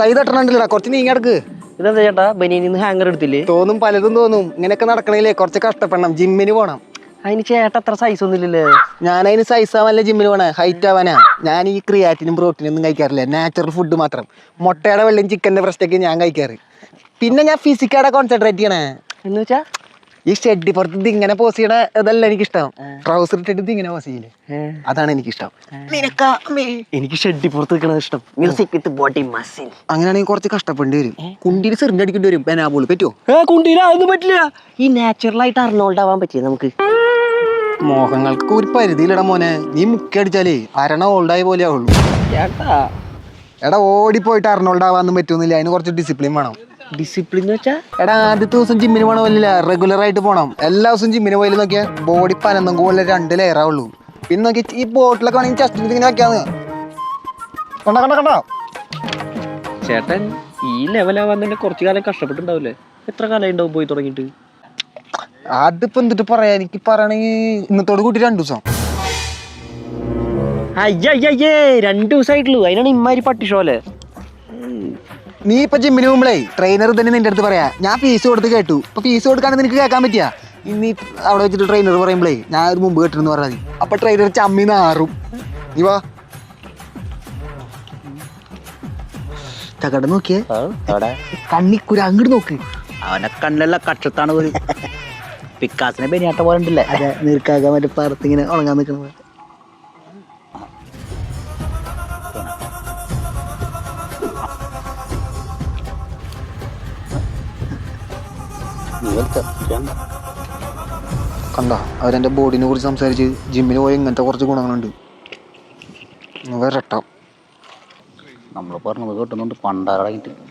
കൈ തട്ടണുണ്ടല്ലടാ. കുറച്ച് നീങ്ങടക്ക് ഇതെന്താ ചേട്ടാ? ബനിയനിൽ നിന്ന് ഹാങ്ങർ എടുത്തില്ലേ? തോന്നും പലതും തോന്നും. ഇങ്ങനെയൊക്കെ നടക്കണില്ലേ? കുറച്ച് കഷ്ടപ്പെടണം. ജിമ്മിന് പോണം. അതിന് ചേട്ട അത്ര സൈസ് ഒന്നും ഇല്ലല്ലേ? ഞാനതിന് സൈസ് ആവാനല്ല ജിമ്മിൽ പോണേ. ഹൈറ്റ് ആവാനാ. ഞാൻ ഈ ക്രിയാറ്റിനും പ്രോട്ടീനും ഒന്നും കഴിക്കാറില്ല. നാച്ചുറൽ ഫുഡ് മാത്രം. മുട്ടയുടെ വെള്ളം ചിക്കന്റെ പ്രശ്നമൊക്കെ ഞാൻ കഴിക്കാറ്. പിന്നെ ഞാൻ ഫിസിക്കാടെ കോൺസെൻട്രേറ്റ് ചെയ്യണേ. എന്ന് വെച്ചാ? ഈ ഷെഡി പുറത്ത് ഇത് ഇങ്ങനെ പോസ് ചെയ്യണ ഇതല്ല എനിക്കിഷ്ടം. ട്രൗസർ ഇട്ടിട്ട് ഇത് ഇങ്ങനെ പോസ് ചെയ്യില്ലേ അതാണ് എനിക്കിഷ്ടം? എനിക്ക് ഷെഡി പുറത്ത് നിൽക്കണത് ഇഷ്ടം. മ്യൂസിക് വിത്ത് ബോഡി മസിൽ അങ്ങനെയാണെങ്കിൽ കുറച്ച് കഷ്ടപ്പെടേണ്ടി വരും. കുണ്ടിയിൽ സിറിഞ്ച് അടിക്കേണ്ടി വരും. പെനാബോൾ പറ്റുമോ കുണ്ടിയിൽ അതൊന്നും പറ്റില്ല. ഈ നാച്ചുറൽ ആയിട്ട് അർണോൾഡ് ആവാൻ പറ്റിയ നമുക്ക്? മോഹങ്ങൾക്ക് ഒരു പരിധിയിലടാ മോനെ. നീ മുക്കി അടിച്ചാലേ അരണ ഓൾഡായ പോലെ ആവുള്ളൂ ചേട്ടാ. എടാ ഓടിപ്പോയിട്ട് അർണോൾഡ് ആവാന്നും പറ്റുന്നില്ല അതിന് കുറച്ച് ഡിസിപ്ലിൻ വേണം. ഡിസിപ്ലിൻ വെച്ചാ? എടാ ആദ്യത്തെ ദിവസം ജിമ്മിന് പോകണമല്ല റെഗുലർ ആയിട്ട് പോണം. എല്ലാ ദിവസവും ജിമ്മിന് പോയാലും നോക്കിയാൽ ബോഡി പനന്തും കൂടുതൽ രണ്ട് ലെയർ ആവുള്ളൂ. പിന്നെ നോക്കി ഈ ബോട്ടിലൊക്കെ വേണമെങ്കിൽ ചസ്റ്റിൽ ഇങ്ങനെ വെക്കാന്ന്. കണ്ട കണ്ട കണ്ടോ? ചേട്ടൻ ഈ ലെവലാവാൻ തന്നെ കുറച്ചു കാലം കഷ്ടപ്പെട്ടുണ്ടാവില്ലേ എത്ര കാലം ഉണ്ടാവും പോയി തുടങ്ങിയിട്ട്? അതിപ്പോ എന്തിട്ട് പറയാ? എനിക്ക് പറയണെങ്കിൽ ഇന്നത്തോട് കൂട്ടി രണ്ടു ദിവസം. അയ്യയ്യേ രണ്ടു ദിവസമായിട്ടുള്ളൂ അതിനാണ് ഇമ്മാരി പട്ടിഷോലെ നീ ഇപ്പൊ ജിമ്മിന് പോകുമ്പളേ ട്രെയിനർ തന്നെ നിന്റെ അടുത്ത് പറയാ ഞാൻ ഫീസ് കൊടുത്ത് കേട്ടു. ഇപ്പൊ ഫീസ് കൊടുക്കാണ്ട് നിനക്ക് കേൾക്കാൻ പറ്റിയാ? ഇനി അവിടെ വെച്ചിട്ട് ട്രെയിനർ പറയുമ്പളേ ഞാൻ ഒരു മുമ്പ് കേട്ടിരുന്നു പറഞ്ഞാൽ മതി. അപ്പൊ ട്രെയിനർ ചമ്മി നാറും. നീ വാ. തകട നോക്കിയേ. കണ്ണിക്കുര അങ്ങോട്ട് നോക്ക്. അവനെ കണ്ണല്ല കക്ഷത്താണ് പോലും പിക്കാസിനെ ബനിയാട്ട പോലെ ഉണ്ടല്ലേ? അതെ നീർക്കാകാൻ മറ്റേ പറത്ത് ഇങ്ങനെ ഉണങ്ങാൻ നിൽക്കുന്നത് കണ്ട? അവരെ ബോഡിനെ കുറിച്ച് സംസാരിച്ച് ജിമ്മിന് പോയി ഇങ്ങനത്തെ കുറച്ച് ഗുണങ്ങളുണ്ട്. വരട്ടാം. നമ്മൾ പറഞ്ഞത് കേട്ടുന്നുണ്ട് പണ്ടാറടങ്ങിട്ട്